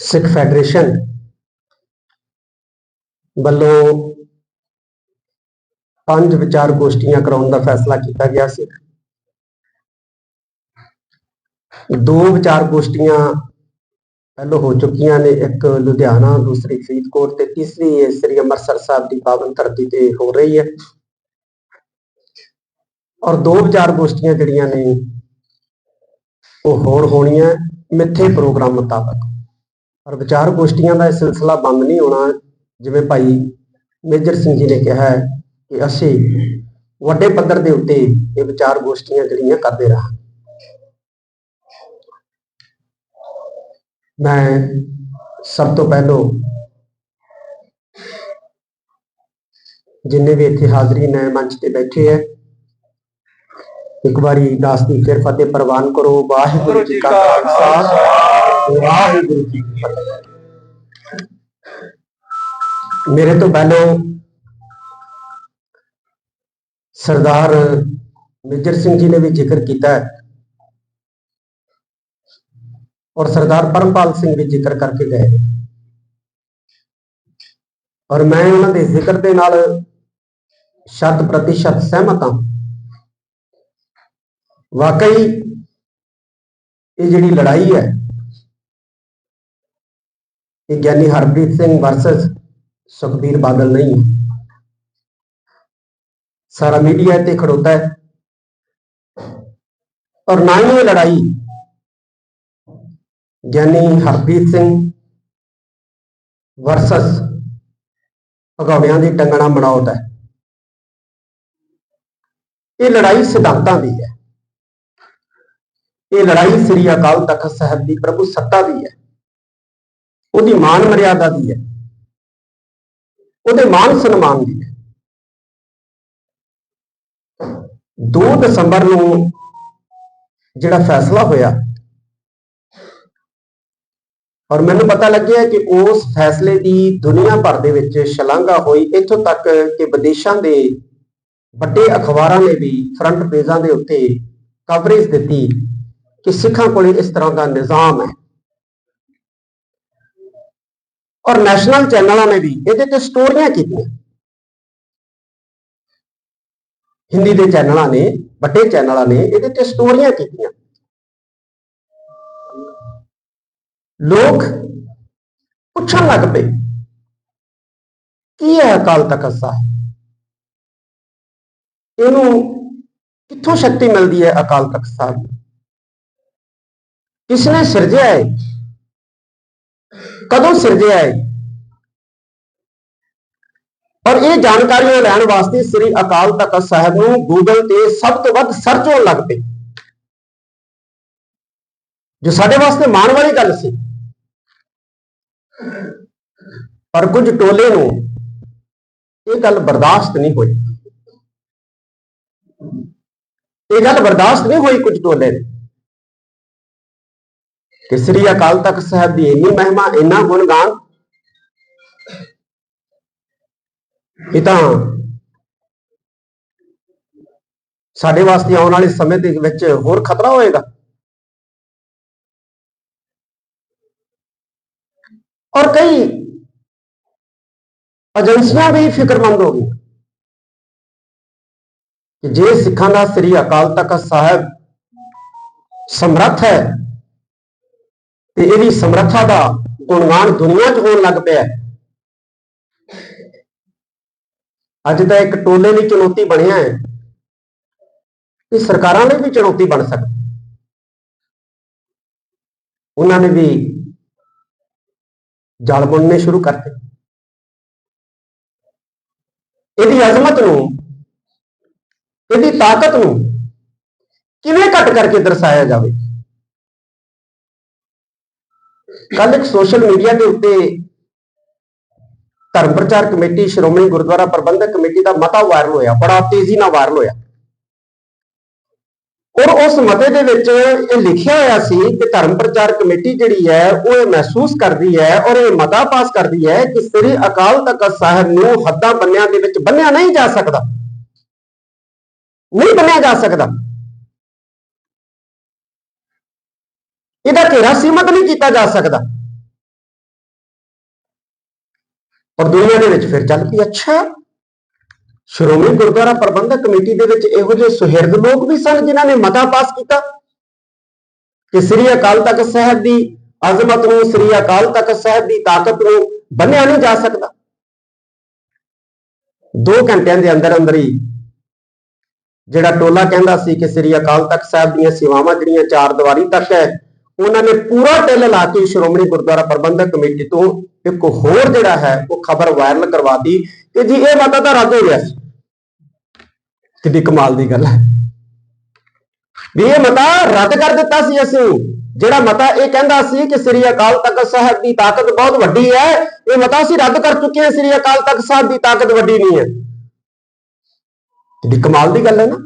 ਸਿੱਖ federation ਵੱਲੋਂ ਪੰਜ ਵਿਚਾਰ ਗੋਸ਼ਟੀਆਂ ਕਰਾਉਣ ਦਾ ਫੈਸਲਾ ਕੀਤਾ ਗਿਆ ਸੀ। ਦੋ ਵਿਚਾਰ ਗੋਸ਼ਟੀਆਂ ਪਹਿਲੋਂ ਹੋ ਚੁੱਕੀਆਂ ਨੇ, ਇੱਕ ਲੁਧਿਆਣਾ, ਦੂਸਰੀ ਫਰੀਦਕੋਟ ਤੇ ਤੀਸਰੀ ਸ੍ਰੀ ਅੰਮ੍ਰਿਤਸਰ ਸਾਹਿਬ ਦੀ ਪਾਵਨ ਧਰਤੀ ਤੇ ਹੋ ਰਹੀ ਹੈ। ਔਰ ਦੋ ਵਿਚਾਰ ਗੋਸ਼ਟੀਆਂ ਜਿਹੜੀਆਂ ਨੇ, ਉਹ ਹੋਰ ਹੋਣੀਆਂ। ਮਿੱਥੇ ਪ੍ਰੋਗਰਾਮ ਮੁਤਾਬਕ। ਪਰ ਵਿਚਾਰ ਗੋਸ਼ਟੀਆਂ ਦਾ ਇਹ ਸਿਲਸਿਲਾ ਬੰਦ ਨਹੀਂ ਹੋਣਾ, ਜਿਵੇਂ ਭਾਈ ਮੇਜਰ ਸਿੰਘ ਜੀ ਨੇ ਕਿਹਾ ਹੈ ਕਿ ਅਸੀਂ ਵੱਡੇ ਪੱਧਰ ਦੇ ਉੱਤੇ ਇਹ ਵਿਚਾਰ ਗੋਸ਼ਟੀਆਂ ਜਿਹੜੀਆਂ ਕਰਦੇ ਰਹਾਂ ਮੈਂ ਸਭ ਤੋਂ ਪਹਿਲੋਂ ਜਿੰਨੇ ਵੀ ਇੱਥੇ ਹਾਜ਼ਰੀਨ ਹੈ ਮੰਚ ਤੇ ਬੈਠੇ ਹੈ ਇੱਕ ਵਾਰੀ ਦਾਸ ਦੀ ਫਿਰ ਫਤਿਹ ਪ੍ਰਵਾਨ ਕਰੋ, ਵਾਹਿਗੁਰੂ ਜੀ ਕਾ ਖਾਲਸਾ, ਵਾਹਿਗੁਰੂ ਜੀ ਕੀ ਫਤਿਹ। ਮੇਰੇ ਤੋਂ ਪਹਿਲਾਂ ਸਰਦਾਰ ਮੇਜਰ ਸਿੰਘ ਜੀ ਨੇ ਵੀ ਜ਼ਿਕਰ ਕੀਤਾ ਹੈ ਔਰ ਸਰਦਾਰ ਪਰਮਪਾਲ ਸਿੰਘ ਵੀ ਜ਼ਿਕਰ ਕਰਕੇ ਗਏ ਔਰ ਮੈਂ ਉਹਨਾਂ ਦੇ ਜ਼ਿਕਰ ਦੇ ਨਾਲ ਸ਼ਤ ਪ੍ਰਤੀਸ਼ਤ ਸਹਿਮਤ ਹਾਂ। ਵਾਕਈ ਇਹ ਜਿਹੜੀ ਲੜਾਈ ਹੈ, ਇਹ ਗਿਆਨੀ ਹਰਪ੍ਰੀਤ ਸਿੰਘ ਵਰਸਸ ਸੁਖਬੀਰ ਬਾਦਲ ਨਹੀਂ ਸਾਰਾ ਮੀਡੀਆ ਤੇ ਖੜੋਤਾ ਹੈ। ਔਰ ਨਾ ਹੀ ਇਹ ਲੜਾਈ ਗਿਆਨੀ ਹਰਪ੍ਰੀਤ ਸਿੰਘ ਵਰਸਸ ਭਗੌੜਿਆਂ ਦੀ ਟੰਗਣਾ ਮਨਾਉਤ ਹੈ। ਇਹ ਲੜਾਈ ਸਿਧਾਂਤਾਂ ਦੀ ਹੈ। ਇਹ ਲੜਾਈ ਸ੍ਰੀ ਅਕਾਲ ਤਖਤ ਸਾਹਿਬ ਦੀ ਪ੍ਰਭੂ ਸੱਤਾ ਦੀ ਹੈ। ਉਹਦੀ ਮਾਨ ਮਰਿਆਦਾ ਦੀ ਹੈ। ਉਹਦੇ ਮਾਨ ਸਨਮਾਨ ਦੀ ਹੈ। 2 ਦਸੰਬਰ ਨੂੰ ਜਿਹੜਾ ਫੈਸਲਾ ਹੋਇਆ, ਔਰ ਮੈਨੂੰ ਪਤਾ ਲੱਗਿਆ ਕਿ ਉਸ ਫੈਸਲੇ ਦੀ ਦੁਨੀਆ ਭਰ ਦੇ ਵਿੱਚ ਸ਼ਲਾਘਾ ਹੋਈ। ਇੱਥੋਂ ਤੱਕ ਕਿ ਵਿਦੇਸ਼ਾਂ ਦੇ ਵੱਡੇ ਅਖਬਾਰਾਂ ਨੇ ਵੀ ਫਰੰਟ ਪੇਜਾਂ ਦੇ ਉੱਤੇ ਕਵਰੇਜ ਦਿੱਤੀ। ਕਿ ਸਿੱਖਾਂ ਕੋਲੇ ਇਸ ਤਰ੍ਹਾਂ ਦਾ ਨਿਜ਼ਾਮ ਹੈ। ਔਰ ਨੈਸ਼ਨਲ ਚੈਨਲਾਂ ਨੇ ਵੀ ਇਹਦੇ ਤੇ ਸਟੋਰੀਆਂ ਕੀਤੀਆਂ। ਹਿੰਦੀ ਦੇ ਚੈਨਲਾਂ ਨੇ, ਵੱਡੇ ਚੈਨਲਾਂ ਨੇ ਇਹਦੇ ਤੇ ਸਟੋਰੀਆਂ ਕੀਤੀਆਂ। ਲੋਕ ਪੁੱਛਣ ਲੱਗ ਪਏ, ਕੀ ਹੈ ਅਕਾਲ ਤਖਤ ਸਾਹਿਬ? ਇਹਨੂੰ ਕਿੱਥੋਂ ਸ਼ਕਤੀ ਮਿਲਦੀ ਹੈ ਅਕਾਲ ਤਖਤ ਸਾਹਿਬ ਨੂੰ? ਕਿਸਨੇ ਸਿਰਜਿਆ ਹੈ ਕਦੋਂ ਸਿਰਜਿਆ ਹੈ ਔਰ ਇਹ ਜਾਣਕਾਰੀਆਂ ਲੈਣ ਵਾਸਤੇ ਸ੍ਰੀ ਅਕਾਲ ਤਖਤ ਸਾਹਿਬ ਨੂੰ ਗੂਗਲ ਤੇ ਸਭ ਤੋਂ ਵੱਧ ਸਰਚ ਹੋਣ ਲੱਗ ਪਈ ਜੋ ਸਾਡੇ ਵਾਸਤੇ ਮਾਣ ਵਾਲੀ ਗੱਲ ਸੀ। ਪਰ ਕੁਝ ਟੋਲੇ ਨੂੰ ਇਹ ਗੱਲ ਬਰਦਾਸ਼ਤ ਨਹੀਂ ਹੋਈ। ਇਹ ਗੱਲ ਬਰਦਾਸ਼ਤ ਨਹੀਂ ਹੋਈ ਕੁਝ ਟੋਲੇ ਨੇ ਕਿ ਸ੍ਰੀ ਅਕਾਲ ਤਖਤ ਸਾਹਿਬ ਦੀ ਇੰਨੀ ਮਹਿਮਾ, ਇੰਨਾ ਗੁਣਗਾਨ। ਇਹ ਤਾਂ ਸਾਡੇ ਵਾਸਤੇ ਆਉਣ ਵਾਲੇ ਸਮੇਂ ਦੇ ਵਿੱਚ ਹੋਰ ਖਤਰਾ ਹੋਏਗਾ। ਔਰ ਕਈ ਏਜੰਸੀਆਂ ਵੀ ਫਿਕਰਮੰਦ ਹੋ ਗਈਆਂ ਕਿ ਜੇ ਸਿੱਖਾਂ ਦਾ ਸ੍ਰੀ ਅਕਾਲ ਤਖਤ ਸਾਹਿਬ ਸਮਰੱਥ ਹੈ ਤੇ ਇਹਦੀ ਸਮਰੱਥਾ ਦਾ ਗੁਣਗਾਨ ਦੁਨੀਆ 'ਚ ਹੋਣ ਲੱਗ ਪਿਆ ਅੱਜ ਤਾਂ ਇੱਕ ਟੋਲੇ ਦੀ ਚੁਣੌਤੀ ਬਣਿਆ ਹੈ। ਕਿ ਸਰਕਾਰਾਂ ਲਈ ਵੀ ਚੁਣੌਤੀ ਬਣ ਸਕਦੀ ਉਹਨਾਂ ਨੇ ਵੀ ਜਲ ਬੁਣਨੇ ਸ਼ੁਰੂ ਕਰਤੇ। ਇਹਦੀ ਅਜ਼ਮਤ ਨੂੰ, ਇਹਦੀ ਤਾਕਤ ਨੂੰ ਕਿਵੇਂ ਘਟ ਕਰਕੇ ਦਰਸਾਇਆ ਜਾਵੇ? ਕੱਲ ਇੱਕ ਸੋਸ਼ਲ ਮੀਡੀਆ ਦੇ ਉੱਤੇ ਧਰਮ ਪ੍ਰਚਾਰ ਕਮੇਟੀ, ਸ਼੍ਰੋਮਣੀ ਗੁਰਦੁਆਰਾ ਪ੍ਰਬੰਧਕ ਕਮੇਟੀ ਦਾ ਮਤਾ ਵਾਇਰਲ ਹੋਇਆ, ਬੜਾ ਤੇਜ਼ੀ ਨਾਲ ਵਾਇਰਲ ਹੋਇਆ। ਔਰ ਉਸ ਮਤੇ ਦੇ ਵਿੱਚ ਇਹ ਲਿਖਿਆ ਹੋਇਆ ਸੀ ਕਿ ਧਰਮ ਪ੍ਰਚਾਰ ਕਮੇਟੀ ਜਿਹੜੀ ਹੈ, ਉਹ ਇਹ ਮਹਿਸੂਸ ਕਰਦੀ ਹੈ ਔਰ ਇਹ ਮਤਾ ਪਾਸ ਕਰਦੀ ਹੈ ਕਿ ਸ੍ਰੀ ਅਕਾਲ ਤਖਤ ਸਾਹਿਬ ਨੂੰ ਹੱਦਾਂ ਬੰਨਿਆਂ ਦੇ ਵਿੱਚ ਬੰਨਿਆ ਨਹੀਂ ਜਾ ਸਕਦਾ। ਨਹੀਂ ਬੰਨਿਆ ਜਾ ਸਕਦਾ। ਇਹਦਾ ਘੇਰਾ ਸੀਮਤ ਨਹੀਂ ਕੀਤਾ ਜਾ ਸਕਦਾ। ਪਰ ਦੁਨੀਆ ਦੇ ਵਿੱਚ ਫਿਰ ਚੱਲ ਪਈ ਅੱਛਾ ਸ਼੍ਰੋਮਣੀ ਗੁਰਦੁਆਰਾ ਪ੍ਰਬੰਧਕ ਕਮੇਟੀ ਦੇ ਵਿੱਚ ਇਹੋ ਜਿਹੇ ਸੁਹਿਰਦ ਲੋਕ ਵੀ ਸਨ ਜਿਨ੍ਹਾਂ ਨੇ ਮਤਾ ਪਾਸ ਕੀਤਾ ਕਿ ਸ੍ਰੀ ਅਕਾਲ ਤਖਤ ਸਾਹਿਬ ਦੀ ਅਜ਼ਮਤ ਨੂੰ, ਸ੍ਰੀ ਅਕਾਲ ਤਖਤ ਸਾਹਿਬ ਦੀ ਤਾਕਤ ਨੂੰ ਬੰਨਿਆ ਨਹੀਂ ਜਾ ਸਕਦਾ। ਦੋ ਘੰਟਿਆਂ ਦੇ ਅੰਦਰ ਅੰਦਰ ਹੀ ਜਿਹੜਾ ਟੋਲਾ ਕਹਿੰਦਾ ਸੀ ਕਿ ਸ੍ਰੀ ਅਕਾਲ ਤਖਤ ਸਾਹਿਬ ਦੀਆਂ ਸੇਵਾਵਾਂ ਜਿਹੜੀਆਂ ਚਾਰ ਦੀਵਾਰੀ ਤੱਕ ਹੈ ਉਹਨਾਂ ਨੇ ਪੂਰਾ ਟਿੱਲ ਲਾ ਕੇ ਸ਼੍ਰੋਮਣੀ ਗੁਰਦੁਆਰਾ ਪ੍ਰਬੰਧਕ ਕਮੇਟੀ ਤੋਂ ਇੱਕ ਹੋਰ ਜਿਹੜਾ ਹੈ, ਉਹ ਖਬਰ ਵਾਇਰਲ ਕਰਵਾਤੀ ਕਿ ਜੀ ਇਹ ਮਤਾ ਤਾਂ ਰੱਦ ਹੋ ਗਿਆ ਸੀ। ਕਿੰਨੀ ਕਮਾਲ ਦੀ ਗੱਲ ਹੈ। ਵੀ ਇਹ ਮਤਾ ਰੱਦ ਕਰ ਦਿੱਤਾ ਸੀ ਅਸੀਂ। ਜਿਹੜਾ ਮਤਾ ਇਹ ਕਹਿੰਦਾ ਸੀ ਕਿ ਸ੍ਰੀ ਅਕਾਲ ਤਖਤ ਸਾਹਿਬ ਦੀ ਤਾਕਤ ਬਹੁਤ ਵੱਡੀ ਹੈ, ਇਹ ਮਤਾ ਅਸੀਂ ਰੱਦ ਕਰ ਚੁੱਕੇ ਹਾਂ। ਸ੍ਰੀ ਅਕਾਲ ਤਖਤ ਸਾਹਿਬ ਦੀ ਤਾਕਤ ਵੱਡੀ ਨਹੀਂ ਹੈ। ਕਿੰਨੀ ਕਮਾਲ ਦੀ ਗੱਲ ਹੈ ਨਾ।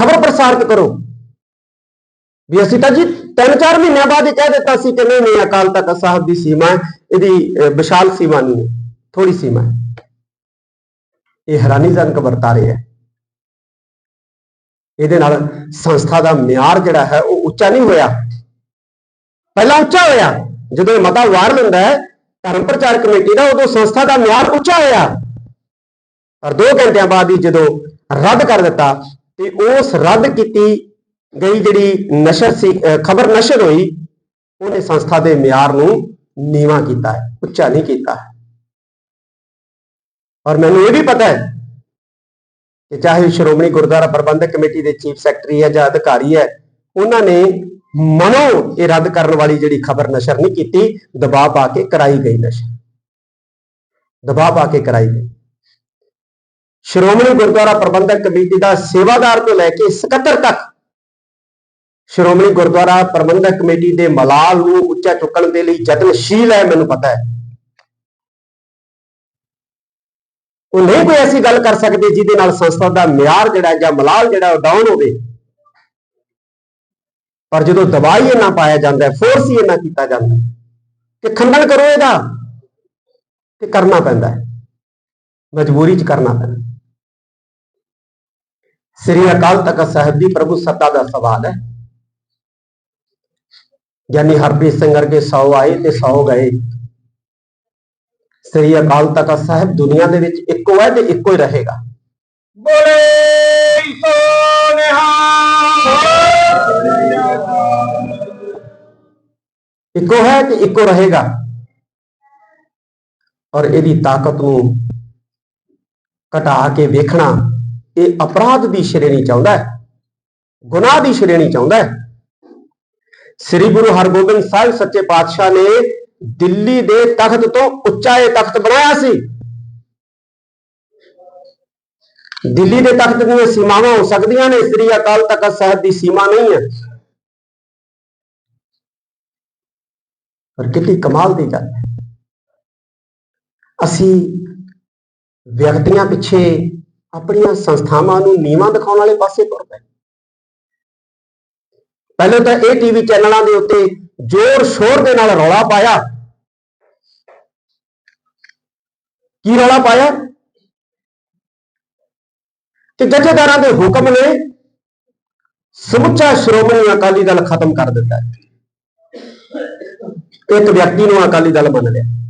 ਖਬਰ ਪ੍ਰਸਾਰਿਤ ਕਰੋ। ਵੀ ਅਸੀਂ ਤਾਂ ਜੀ ਤਿੰਨ ਚਾਰ ਮਹੀਨਿਆਂ ਬਾਅਦ ਇਹ ਕਹਿ ਦਿੱਤਾ ਸੀ ਕਿ ਨਹੀਂ ਨਹੀਂ, ਅਕਾਲ ਤਖਤ ਸਾਹਿਬ ਦੀ ਸੀਮਾ ਇਹਦੀ ਵਿਸ਼ਾਲ ਸੀਮਾ ਨਹੀਂ ਹੈ ਥੋੜੀ ਸੀਮਾ ਹੈ। ਇਹ ਹੈਰਾਨੀਜਨਕ ਵਰਤਾਰੇ ਹੈ। ਇਹਦੇ ਨਾਲ ਸੰਸਥਾ ਦਾ ਮਿਆਰ ਜਿਹੜਾ ਹੈ, ਉਹ ਉੱਚਾ ਨਹੀਂ ਹੋਇਆ। ਪਹਿਲਾਂ ਉੱਚਾ ਹੋਇਆ। ਜਦੋਂ ਇਹ ਮਤਾ ਵਾਰ ਲੈਂਦਾ ਹੈ, ਧਰਮ ਪ੍ਰਚਾਰ ਕਮੇਟੀ ਦਾ, ਉਦੋਂ ਸੰਸਥਾ ਦਾ ਮਿਆਰ ਉੱਚਾ ਹੋਇਆ। ਪਰ 2 ਘੰਟਿਆਂ ਬਾਅਦ ਹੀ ਜਦੋਂ ਰੱਦ ਕਰ ਦਿੱਤਾ ਤੇ ਉਸ ਰੱਦ ਕੀਤੀ ਗਈ ਜਿਹੜੀ ਨਸ਼ਰ ਸੀ ਖਬਰ ਨਸ਼ਰ ਹੋਈ, ਉਹਨੇ ਸੰਸਥਾ ਦੇ ਮਿਆਰ ਨੂੰ ਨੀਵਾ ਕੀਤਾ ਹੈ, ਉੱਚਾ ਨਹੀਂ ਕੀਤਾ ਹੈ। ਔਰ ਮੈਨੂੰ ਇਹ ਵੀ ਪਤਾ ਹੈ ਕਿ ਚਾਹੇ ਸ਼੍ਰੋਮਣੀ ਗੁਰਦੁਆਰਾ ਪ੍ਰਬੰਧਕ ਕਮੇਟੀ ਦੇ ਚੀਫ ਸੈਕਟਰੀ ਹੈ ਜਾਂ ਅਧਿਕਾਰੀ ਹੈ, ਉਹਨਾਂ ਨੇ ਮਨੋਂ ਇਹ ਰੱਦ ਕਰਨ ਵਾਲੀ ਜਿਹੜੀ ਖਬਰ ਨਸ਼ਰ ਨਹੀਂ ਕੀਤੀ, ਦਬਾਅ ਪਾ ਕੇ ਕਰਾਈ ਗਈ ਨਸ਼ਰ। ਦਬਾਅ ਪਾ ਕੇ ਕਰਾਈ ਗਈ। ਸ਼੍ਰੋਮਣੀ ਗੁਰਦੁਆਰਾ ਪ੍ਰਬੰਧਕ ਕਮੇਟੀ ਦਾ ਸੇਵਾਦਾਰ ਤੋਂ ਲੈ ਕੇ ਸਕੱਤਰ ਤੱਕ ਸ਼੍ਰੋਮਣੀ ਗੁਰਦੁਆਰਾ ਪ੍ਰਬੰਧਕ ਕਮੇਟੀ ਦੇ ਮਲਾਲ ਨੂੰ ਉੱਚਾ ਚੁੱਕਣ ਦੇ ਲਈ ਯਤਨਸ਼ੀਲ ਹੈ, ਮੈਨੂੰ ਪਤਾ ਹੈ। ਉਹ ਨਹੀਂ ਕੋਈ ਐਸੀ ਗੱਲ ਕਰ ਸਕਦੇ ਜਿਹਦੇ ਨਾਲ ਸੰਸਥਾ ਦਾ ਮਿਆਰ ਜਿਹੜਾ ਜਾਂ ਮਲਾਲ ਜਿਹੜਾ ਉਹ ਡਾਊਨ ਹੋਵੇ। ਪਰ ਜਦੋਂ ਦਬਾਈ ਇਹਨਾਂ ਪਾਇਆ ਜਾਂਦਾ ਹੈ ਫੋਰਸ ਹੀ ਇਹਨਾਂ ਕੀਤਾ ਜਾਂਦਾ ਕਿ ਖੰਡਨ ਕਰੋ ਇਹਦਾ ਤੇ ਕਰਨਾ ਪੈਂਦਾ ਮਜਬੂਰੀ 'ਚ ਕਰਨਾ ਪੈਂਦਾ ਸ੍ਰੀ ਅਕਾਲ ਤਖਤ ਸਾਹਿਬ ਦੀ ਪ੍ਰਭੂ ਸੱਤਾ ਦਾ ਸਵਾਲ ਹੈ। ਗਿਆਨੀ ਹਰਪ੍ਰੀਤ ਸਿੰਘ ਵਰਗੇ 100 ਆਏ ਤੇ 100 ਗਏ। ਸ੍ਰੀ ਅਕਾਲ ਤਖਤ ਸਾਹਿਬ ਦੁਨੀਆ ਦੇ ਵਿੱਚ ਇੱਕੋ ਹੈ ਤੇ ਇੱਕੋ ਹੀ ਰਹੇਗਾ। ਬੋਲੇ ਸੋ ਨਿਹਾਲ। ਇੱਕੋ ਹੈ ਤੇ ਇੱਕੋ ਰਹੇਗਾ। ਔਰ ਇਹਦੀ ਤਾਕਤ ਨੂੰ ਘਟਾ ਕੇ ਵੇਖਣਾ ਇਹ ਅਪਰਾਧ ਦੀ ਸ਼੍ਰੇਣੀ ਚਾਹੁੰਦਾ ਹੈ, ਗੁਨਾਹ ਦੀ ਸ਼੍ਰੇਣੀ ਚਾਹੁੰਦਾ ਹੈ। ਸ੍ਰੀ ਗੁਰੂ ਹਰਗੋਬਿੰਦ ਸਾਹਿਬ ਸੱਚੇ ਪਾਤਸ਼ਾਹ ਨੇ ਦਿੱਲੀ ਦੇ ਤਖਤ ਤੋਂ ਉੱਚਾ ਇਹ ਤਖਤ ਬਣਾਇਆ ਸੀ। ਦਿੱਲੀ ਦੇ ਤਖਤ ਦੀਆਂ ਸੀਮਾਵਾਂ ਹੋ ਸਕਦੀਆਂ ਨੇ, ਸ੍ਰੀ ਅਕਾਲ ਤਖਤ ਸਾਹਿਬ ਦੀ ਸੀਮਾ ਨਹੀਂ ਹੈ। ਪਰ ਕਿੰਨੀ ਕਮਾਲ ਦੀ ਗੱਲ ਹੈ। ਅਸੀਂ ਵਿਅਕਤੀਆਂ ਪਿੱਛੇ ਆਪਣੀਆਂ ਸੰਸਥਾਵਾਂ ਨੂੰ ਨੀਵਾਂ ਦਿਖਾਉਣ ਵਾਲੇ ਪਾਸੇ ਤੁਰ ਪਏ। ਪਹਿਲੇ ਤਾਂ ਇਹ ਟੀਵੀ ਚੈਨਲਾਂ ਦੇ ਉੱਤੇ ਜ਼ੋਰ ਸ਼ੋਰ ਦੇ ਨਾਲ ਰੌਲਾ ਪਾਇਆ। ਕੀ ਰੌਲਾ ਪਾਇਆ? ਕਿ ਜਥੇਦਾਰਾਂ ਦੇ ਹੁਕਮ ਨੇ ਸਮੁੱਚਾ ਸ਼੍ਰੋਮਣੀ ਅਕਾਲੀ ਦਲ ਖਤਮ ਕਰ ਦਿੱਤਾ। ਇੱਕ ਵਿਅਕਤੀ ਨੂੰ ਅਕਾਲੀ ਦਲ ਮੰਨ ਲਿਆ।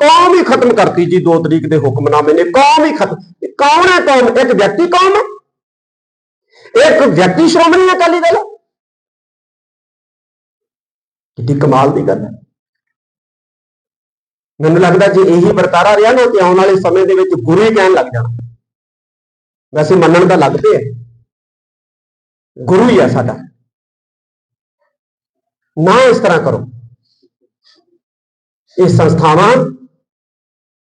ਕੌਮ ਹੀ ਖਤਮ ਕਰਤੀ ਜੀ 2 ਤਰੀਕ ਦੇ ਹੁਕਮਨਾਮੇ ਨੇ, ਕੌਮ ਹੀ ਖਤਮ। ਇਹ ਕੌਣ ਹੈ ਕੌਮ? ਇੱਕ ਵਿਅਕਤੀ ਕੌਮ ਹੈ। ਇੱਕ ਵਿਅਕਤੀ ਸ਼੍ਰੋਮਣੀ ਅਕਾਲੀ ਦਲ ਹੈ। ਕਮਾਲ ਦੀ ਗੱਲ ਹੈ। ਮੈਨੂੰ ਲੱਗਦਾ ਜੇ ਇਹੀ ਵਰਤਾਰਾ ਰਿਹਾ ਨਾ, ਤੇ ਆਉਣ ਵਾਲੇ ਸਮੇਂ ਦੇ ਵਿੱਚ ਗੁਰੂ ਹੀ ਕਹਿਣ ਲੱਗ ਜਾਣਾ। ਵੈਸੇ ਮੰਨਣ ਦਾ ਲੱਗਦੇ ਆ ਗੁਰੂ ਹੀ ਆ ਸਾਡਾ। ਨਾ ਇਸ ਤਰ੍ਹਾਂ ਕਰੋ। ਇਹ ਸੰਸਥਾਵਾਂ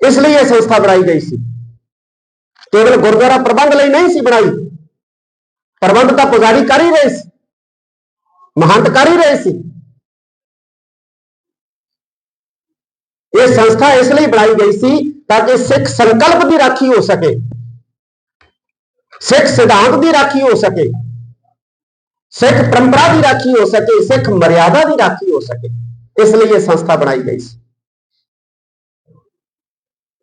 ਇਸ ਲਈ ਇਹ ਸੰਸਥਾ ਬਣਾਈ ਗਈ ਸੀ ਕੇਵਲ ਗੁਰਦੁਆਰਾ ਪ੍ਰਬੰਧ ਲਈ ਨਹੀਂ ਸੀ ਬਣਾਈ ਪ੍ਰਬੰਧ ਤਾਂ ਪੁਜਾਰੀ ਕਰ ਹੀ ਰਹੇ ਸੀ ਮਹੰਤ ਕਰ ਹੀ ਰਹੇ ਸੀ ਇਹ ਸੰਸਥਾ ਇਸ ਲਈ ਬਣਾਈ ਗਈ ਸੀ ਤਾਂ ਕਿ ਸਿੱਖ ਸੰਕਲਪ ਦੀ ਰਾਖੀ ਹੋ ਸਕੇ ਸਿੱਖ ਸਿਧਾਂਤ ਦੀ ਰਾਖੀ ਹੋ ਸਕੇ ਸਿੱਖ ਪਰੰਪਰਾ ਦੀ ਰਾਖੀ ਹੋ ਸਕੇ ਸਿੱਖ ਮਰਿਆਦਾ ਦੀ ਰਾਖੀ ਹੋ ਸਕੇ ਇਸ ਲਈ ਇਹ ਸੰਸਥਾ ਬਣਾਈ ਗਈ ਸੀ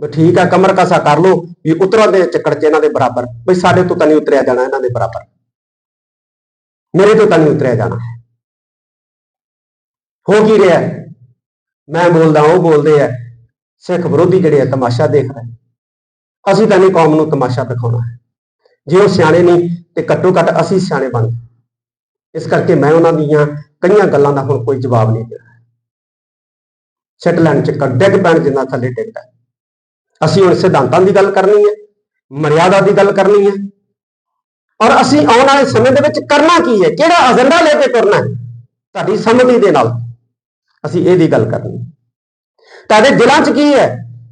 ਵੀ ਠੀਕ ਆ, ਕਮਰ ਕਸਾ ਕਰ ਲਓ, ਵੀ ਉਤਰਾਂ ਦੇ ਚੱਕੜ ਚ ਇਹਨਾਂ ਦੇ ਬਰਾਬਰ। ਵੀ ਸਾਡੇ ਤੋਂ ਤਾਂ ਨਹੀਂ ਉਤਰਿਆ ਜਾਣਾ, ਇਹਨਾਂ ਦੇ ਬਰਾਬਰ। ਮੇਰੇ ਤੋਂ ਤਾਂ ਨਹੀਂ ਉਤਰਿਆ ਜਾਣਾ। ਹੋ ਕੀ ਰਿਹਾ? ਮੈਂ ਬੋਲਦਾ ਉਹ ਬੋਲਦੇ ਆ, ਸਿੱਖ ਵਿਰੋਧੀ ਜਿਹੜੇ ਆ, ਤਮਾਸ਼ਾ ਦੇਖ ਰਹੇ। ਅਸੀਂ ਤਾਂ ਨਹੀਂ ਕੌਮ ਨੂੰ ਤਮਾਸ਼ਾ ਦਿਖਾਉਣਾ। ਹੈ ਜੇ ਉਹ ਸਿਆਣੇ ਨਹੀਂ, ਤੇ ਘੱਟੋ ਘੱਟ ਅਸੀਂ ਸਿਆਣੇ ਬਣ ਇਸ ਕਰਕੇ ਮੈਂ ਉਹਨਾਂ ਦੀਆਂ ਕਈਆਂ ਗੱਲਾਂ ਦਾ ਹੁਣ ਕੋਈ ਜਵਾਬ ਨਹੀਂ ਦੇ ਰਿਹਾ। ਸਿੱਟ ਲੈਣ ਚ ਡਿੱਗ ਪੈਣ ਜਿੰਨਾ ਥੱਲੇ ਡਿੱਗਦਾ। ਅਸੀਂ ਹੁਣ ਸਿਧਾਂਤਾਂ ਦੀ ਗੱਲ ਕਰਨੀ ਹੈ, ਮਰਿਆਦਾ ਦੀ ਗੱਲ ਕਰਨੀ ਹੈ। ਔਰ ਅਸੀਂ ਆਉਣ ਵਾਲੇ ਸਮੇਂ ਦੇ ਵਿੱਚ ਕਰਨਾ ਕੀ ਹੈ? ਕਿਹੜਾ ਏਜੰਡਾ ਲੈ ਕੇ ਤੁਰਨਾ ਹੈ? ਤੁਹਾਡੀ ਸੰਮਤੀ ਦੇ ਨਾਲ ਅਸੀਂ ਇਹਦੀ ਗੱਲ ਕਰਨੀ ਹੈ। ਤੁਹਾਡੇ ਦਿਲਾਂ 'ਚ ਕੀ ਹੈ?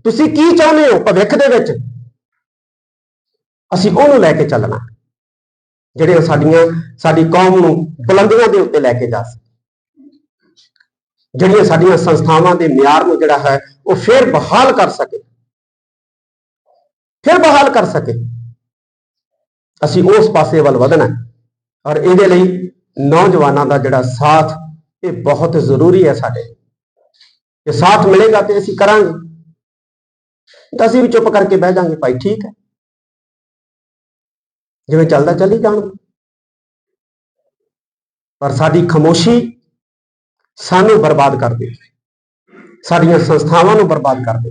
ਤੁਸੀਂ ਕੀ ਚਾਹੁੰਦੇ ਹੋ ਭਵਿੱਖ ਦੇ ਵਿੱਚ? ਅਸੀਂ ਉਹਨੂੰ ਲੈ ਕੇ ਚੱਲਣਾ ਜਿਹੜੇ ਸਾਡੀਆਂ, ਸਾਡੀ ਕੌਮ ਨੂੰ ਬੁਲੰਦੀਆਂ ਦੇ ਉੱਤੇ ਲੈ ਕੇ ਜਾ ਸਕੇ। ਜਿਹੜੀਆਂ ਸਾਡੀਆਂ ਸੰਸਥਾਵਾਂ ਦੇ ਮਿਆਰ ਨੂੰ ਜਿਹੜਾ ਹੈ, ਉਹ ਫੇਰ ਬਹਾਲ ਕਰ ਸਕੇ। ਫਿਰ ਬਹਾਲ ਕਰ ਸਕੇ। ਅਸੀਂ ਉਸ ਪਾਸੇ ਵੱਲ ਵਧਣਾ ਔਰ ਇਹਦੇ ਲਈ ਨੌਜਵਾਨਾਂ ਦਾ ਜਿਹੜਾ ਸਾਥ, ਇਹ ਬਹੁਤ ਜ਼ਰੂਰੀ ਹੈ ਸਾਡੇ ਜੇ ਸਾਥ ਮਿਲੇਗਾ ਤੇ ਅਸੀਂ ਕਰਾਂਗੇ। ਤਾਂ ਅਸੀਂ ਵੀ ਚੁੱਪ ਕਰਕੇ ਬਹਿ ਜਾਾਂਗੇ, ਭਾਈ ਠੀਕ ਹੈ। ਜਿਵੇਂ ਚੱਲਦਾ ਚੱਲੀ ਜਾਣ। ਪਰ ਸਾਡੀ ਖਮੋਸ਼ੀ ਸਾਨੂੰ ਬਰਬਾਦ ਕਰ ਦੇ ਸਾਡੀਆਂ ਸੰਸਥਾਵਾਂ ਨੂੰ ਬਰਬਾਦ ਕਰ ਦੇ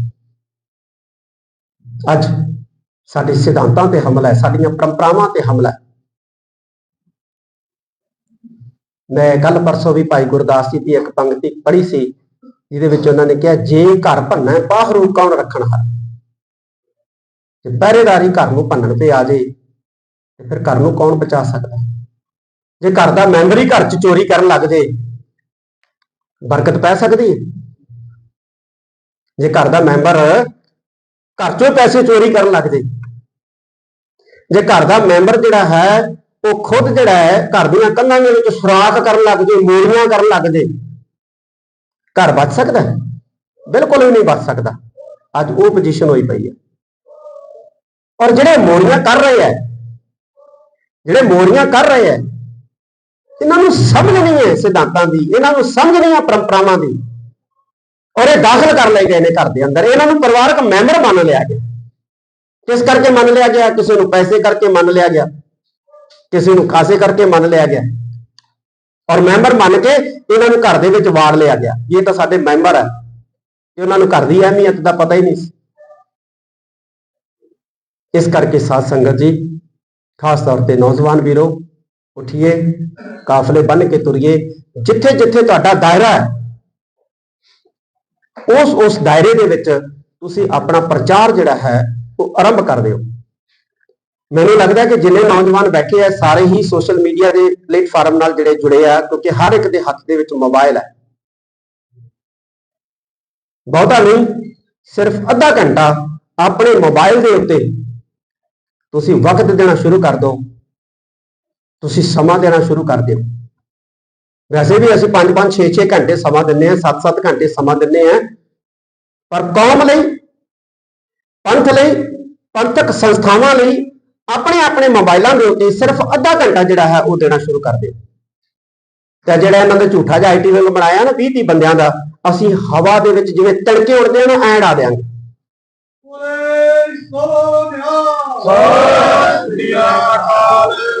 ਅੱਜ ਸਾਡੇ ਸਿਧਾਂਤਾਂ ਤੇ ਹਮਲਾ ਹੈ ਸਾਡੀਆਂ ਪਰੰਪਰਾਵਾਂ ਤੇ ਹਮਲਾ ਹੈ। ਮੈਂ ਕੱਲ ਪਰਸੋਂ ਵੀ ਭਾਈ ਗੁਰਦਾਸ ਜੀ ਦੀ ਇੱਕ ਪੰਕਤੀ ਪੜ੍ਹੀ ਸੀ ਜਿਹਦੇ ਵਿੱਚ ਉਹਨਾਂ ਨੇ ਕਿਹਾ ਜੇ ਘਰ ਭੰਨਾ ਹੈ, ਬਾਹਰੋਂ ਕੌਣ ਰੱਖਣ ਹਾਰ? ਜੇ ਪਹਿਰੇਦਾਰੀ ਘਰ ਨੂੰ ਭੰਨਣ ਤੇ ਆ ਜੇ ਤੇ ਫਿਰ ਘਰ ਨੂੰ ਕੌਣ ਬਚਾ ਸਕਦਾ ਜੇ ਘਰ ਦਾ ਮੈਂਬਰ ਹੀ ਘਰ 'ਚ ਚੋਰੀ ਕਰਨ ਲੱਗ ਜੇ ਬਰਕਤ ਪੈ ਸਕਦੀ ਹੈ? ਜੇ ਘਰ ਦਾ ਮੈਂਬਰ ਘਰ 'ਚੋਂ ਪੈਸੇ ਚੋਰੀ ਕਰਨ ਲੱਗ ਜੇ। ਜੇ ਘਰ ਦਾ ਮੈਂਬਰ ਜਿਹੜਾ ਹੈ, ਉਹ ਖੁਦ ਜਿਹੜਾ ਹੈ, ਘਰ ਦੀਆਂ ਕੰਧਾਂ ਦੇ ਵਿੱਚ ਸੁਰਾਖ ਕਰਨ ਲੱਗ ਜੇ, ਮੋਰੀਆਂ ਕਰਨ ਲੱਗ ਜੇ, ਘਰ ਬਚ ਸਕਦਾ ਹੈ? ਬਿਲਕੁਲ ਵੀ ਨਹੀਂ ਬਚ ਸਕਦਾ। ਅੱਜ ਉਹ ਪੋਜੀਸ਼ਨ ਹੋਈ ਪਈ ਹੈ। ਔਰ ਜਿਹੜੇ ਮੋਰੀਆਂ ਕਰ ਰਹੇ ਹੈ, ਜਿਹੜੇ ਮੋਰੀਆਂ ਕਰ ਰਹੇ ਹੈ, ਇਹਨਾਂ ਨੂੰ ਸਮਝ ਨਹੀਂ ਹੈ ਸਿਧਾਂਤਾਂ ਦੀ, ਇਹਨਾਂ ਨੂੰ ਸਮਝ ਨਹੀਂ ਹੈ ਪਰੰਪਰਾਵਾਂ ਦੀ। ਔਰ ਇਹ ਦਾਖਲ ਕਰ ਲਏ ਗਏ ਨੇ ਘਰ ਦੇ ਅੰਦਰ। ਇਹਨਾਂ ਨੂੰ ਪਰਿਵਾਰਕ ਮੈਂਬਰ ਮੰਨ ਲਿਆ ਗਿਆ। ਕਿਸ ਕਰਕੇ ਮੰਨ ਲਿਆ ਗਿਆ? ਕਿਸੇ ਨੂੰ ਪੈਸੇ ਕਰਕੇ ਮੰਨ ਲਿਆ ਗਿਆ। ਕਿਸੇ ਨੂੰ ਖਾਸੇ ਕਰਕੇ ਮੰਨ ਲਿਆ ਗਿਆ। ਔਰ ਮੈਂਬਰ ਮੰਨ ਕੇ ਇਹਨਾਂ ਨੂੰ ਘਰ ਦੇ ਵਿੱਚ ਵਾੜ ਲਿਆ ਗਿਆ। ਇਹ ਤਾਂ ਸਾਡੇ ਮੈਂਬਰ ਹੈ। ਕਿ ਉਹਨਾਂ ਨੂੰ ਘਰ ਦੀ ਅਹਿਮੀਅਤ ਦਾ ਪਤਾ ਹੀ ਨਹੀਂ ਸੀ। ਇਸ ਕਰਕੇ ਸਾਧ ਸੰਗਤ ਜੀ, ਖਾਸ ਤੌਰ ਤੇ ਨੌਜਵਾਨ ਵੀਰੋ, ਉਠੀਏ, ਕਾਫਲੇ ਬਣ ਕੇ ਤੁਰੀਏ। ਜਿੱਥੇ ਜਿੱਥੇ ਤੁਹਾਡਾ ਦਾਇਰਾ ਹੈ ਉਸ ਉਸ ਦਾਇਰੇ ਦੇ ਵਿੱਚ ਤੁਸੀਂ ਆਪਣਾ ਪ੍ਰਚਾਰ ਜਿਹੜਾ ਹੈ, ਉਹ ਆਰੰਭ ਕਰ ਦਿਓ। ਮੈਨੂੰ ਲੱਗਦਾ ਕਿ ਜਿੰਨੇ ਨੌਜਵਾਨ ਬੈਠੇ ਆ, ਸਾਰੇ ਹੀ ਸੋਸ਼ਲ ਮੀਡੀਆ ਦੇ ਪਲੇਟਫਾਰਮ ਨਾਲ ਜਿਹੜੇ ਜੁੜੇ ਆ, ਕਿਉਂਕਿ ਹਰ ਇੱਕ ਦੇ ਹੱਥ ਦੇ ਵਿੱਚ ਮੋਬਾਈਲ ਹੈ ਬਹੁਤਾ ਨਹੀਂ, ਸਿਰਫ ਅੱਧਾ ਘੰਟਾ ਆਪਣੇ ਮੋਬਾਈਲ ਦੇ ਉੱਤੇ ਤੁਸੀਂ ਵਕਤ ਦੇਣਾ ਸ਼ੁਰੂ ਕਰ ਦਿਓ। ਤੁਸੀਂ ਸਮਾਂ ਦੇਣਾ ਸ਼ੁਰੂ ਕਰ ਦਿਓ। ਵੈਸੇ ਵੀ ਅਸੀਂ 5-5 6-6 ਘੰਟੇ ਸਮਾਂ ਦਿੰਨੇ ਆ 7-7 ਘੰਟੇ ਸਮਾਂ ਦਿੰਨੇ ਆ ਪਰ ਕੌਮ ਲਈ, ਪੰਥ ਲਈ, ਪੰਥਕ ਸੰਸਥਾਵਾਂ ਲਈ ਆਪਣੇ ਆਪਣੇ ਮੋਬਾਈਲਾਂ ਦੇ ਉੱਤੇ ਸਿਰਫ ਅੱਧਾ ਘੰਟਾ ਜਿਹੜਾ ਹੈ ਉਹ ਦੇਣਾ ਸ਼ੁਰੂ ਕਰ ਦਿਓ। ਤੇ ਜਿਹੜਾ ਇਹਨਾਂ ਨੇ ਝੂਠਾ ਜਿਹਾ ਆਈਟੀ ਵਿੰਗ ਬਣਾਇਆ ਨਾ 20 30 ਬੰਦਿਆਂ ਦਾ, ਅਸੀਂ ਹਵਾ ਦੇ ਵਿੱਚ ਜਿਵੇਂ ਤੜਕੇ ਉੜਦੇ ਆ ਨਾ, ਐਂ ਡਾ ਦੇਾਂਗੇ ਬੋਲੇ ਸੋਨਿਆ ਸਤਿ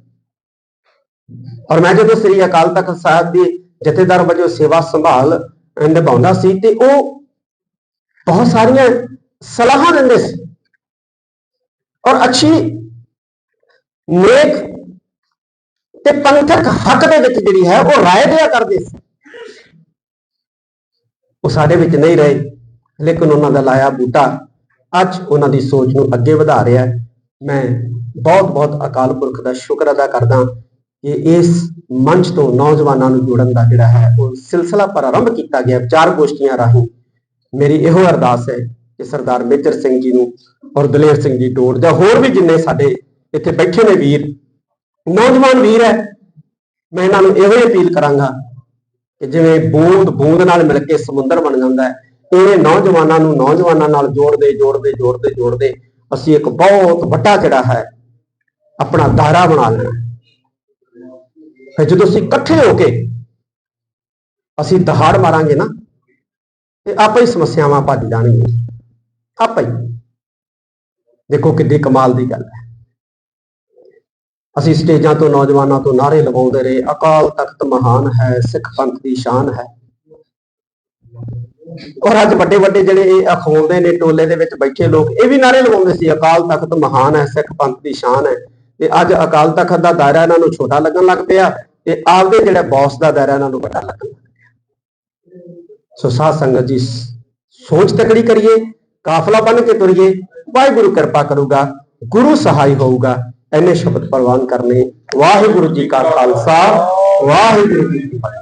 ਔਰ ਮੈਂ ਜਦੋਂ ਸ੍ਰੀ ਅਕਾਲ ਤਖਤ ਸਾਹਿਬ ਦੀ ਜਥੇਦਾਰ ਵਜੋਂ ਸੇਵਾ ਸੰਭਾਲ ਅਹ, ਨਿਭਾਉਂਦਾ ਸੀ ਤੇ ਉਹ ਬਹੁਤ ਸਾਰੀਆਂ ਸਲਾਹਾਂ ਦਿੰਦੇ ਸੀ। ਔਰ ਅੱਛੀ ਨੇਕ ਤੇ ਪੰਥਕ ਹੱਕ ਦੇ ਵਿੱਚ ਜਿਹੜੀ ਹੈ ਉਹ ਰਾਏ ਦਿਆ ਕਰਦੇ ਸੀ। ਉਹ ਸਾਡੇ ਵਿੱਚ ਨਹੀਂ ਰਹੇ ਲੇਕਿਨ ਉਹਨਾਂ ਦਾ ਲਾਇਆ ਬੂਟਾ ਅੱਜ ਉਹਨਾਂ ਦੀ ਸੋਚ ਨੂੰ ਅੱਗੇ ਵਧਾ ਰਿਹਾ ਹੈ। ਮੈਂ ਬਹੁਤ ਬਹੁਤ ਅਕਾਲ ਪੁਰਖ ਦਾ ਸ਼ੁਕਰ ਅਦਾ ਕਰਦਾ ਕਿ ਇਸ ਮੰਚ ਤੋਂ ਨੌਜਵਾਨਾਂ ਨੂੰ ਜੋੜਨ ਦਾ ਜਿਹੜਾ ਹੈ, ਉਹ ਸਿਲਸਿਲਾ ਪ੍ਰਾਰੰਭ ਕੀਤਾ ਗਿਆ ਵਿਚਾਰ ਗੋਸ਼ਟੀਆਂ ਰਾਹੀਂ। ਮੇਰੀ ਇਹੋ ਅਰਦਾਸ ਹੈ ਕਿ ਸਰਦਾਰ ਮੇਜਰ ਸਿੰਘ ਜੀ ਨੂੰ ਔਰ ਦਲੇਰ ਸਿੰਘ ਜੀ ਟੋੜ ਜਾਂ ਹੋਰ ਵੀ ਜਿੰਨੇ ਸਾਡੇ ਇੱਥੇ ਬੈਠੇ ਨੇ ਵੀਰ, ਨੌਜਵਾਨ ਵੀਰ ਹੈ, ਮੈਂ ਇਹਨਾਂ ਨੂੰ ਇਹੋ ਹੀ ਅਪੀਲ ਕਰਾਂਗਾ ਕਿ ਜਿਵੇਂ ਬੂੰਦ ਬੂੰਦ ਨਾਲ ਮਿਲ ਕੇ ਸਮੁੰਦਰ ਬਣ ਜਾਂਦਾ ਹੈ ਇਹ ਨੌਜਵਾਨਾਂ ਨੂੰ ਨੌਜਵਾਨਾਂ ਨਾਲ ਜੋੜਦੇ ਜੋੜਦੇ ਜੋੜਦੇ ਜੋੜਦੇ ਅਸੀਂ ਇੱਕ ਬਹੁਤ ਵੱਡਾ ਜਿਹੜਾ ਹੈ, ਆਪਣਾ ਦਾਇਰਾ ਬਣਾ ਲੈਣਾ ਫਿਰ ਜਦੋਂ ਅਸੀਂ ਇਕੱਠੇ ਹੋ ਕੇ ਅਸੀਂ ਦਹਾੜ ਮਾਰਾਂਗੇ ਨਾ, ਤੇ ਆਪਾਂ ਹੀ ਸਮੱਸਿਆਵਾਂ ਭੱਜ ਜਾਣਗੀਆਂ। ਆਪਾਂ ਹੀ। ਦੇਖੋ ਕਿੱਡੀ ਕਮਾਲ ਦੀ ਗੱਲ ਹੈ। ਅਸੀਂ ਸਟੇਜਾਂ ਤੋਂ ਨੌਜਵਾਨਾਂ ਤੋਂ ਨਾਰੇ ਲਗਾਉਂਦੇ ਰਹੇ। ਅਕਾਲ ਤਖਤ ਮਹਾਨ ਹੈ, ਸਿੱਖ ਪੰਥ ਦੀ ਸ਼ਾਨ ਹੈ। ਔਰ ਅੱਜ ਵੱਡੇ ਵੱਡੇ ਜਿਹੜੇ ਇਹ ਅਖਵਾਉਂਦੇ ਨੇ, ਟੋਲੇ ਦੇ ਵਿੱਚ ਬੈਠੇ ਲੋਕ, ਇਹ ਵੀ ਨਾਰੇ ਲਗਾਉਂਦੇ ਸੀ, ਅਕਾਲ ਤਖਤ ਮਹਾਨ ਹੈ, ਸਿੱਖ ਪੰਥ ਦੀ ਸ਼ਾਨ ਹੈ। ਤੇ ਅੱਜ ਅਕਾਲ ਤਖਤ ਦਾ ਦਾਇਰਾ ਇਹਨਾਂ ਨੂੰ ਛੋਟਾ ਲੱਗਣ ਲੱਗ ਪਿਆ ਤੇ ਆਪਦੇ ਜਿਹੜੇ ਬੌਸ ਦਾ ਦਾਇਰਾ ਇਹਨਾਂ ਨੂੰ ਵੱਡਾ ਲੱਗਣ ਲੱਗ ਪਿਆ। ਸੋ ਸਾਧ ਸੰਗਤ ਜੀ, ਸੋਚ ਤਕੜੀ ਕਰੀਏ, ਕਾਫਲਾ ਬਣ ਕੇ ਤੁਰੀਏ, ਵਾਹਿਗੁਰੂ ਕਿਰਪਾ ਕਰੂਗਾ, ਗੁਰੂ ਸਹਾਈ ਹੋਊਗਾ ਐਨੇ ਸ਼ਬਦ ਪ੍ਰਵਾਨ ਕਰਨੇ। ਵਾਹਿਗੁਰੂ ਜੀ ਕਾ ਖਾਲਸਾ, ਵਾਹਿਗੁਰੂ ਜੀ ਕੀ ਫਤਿਹ।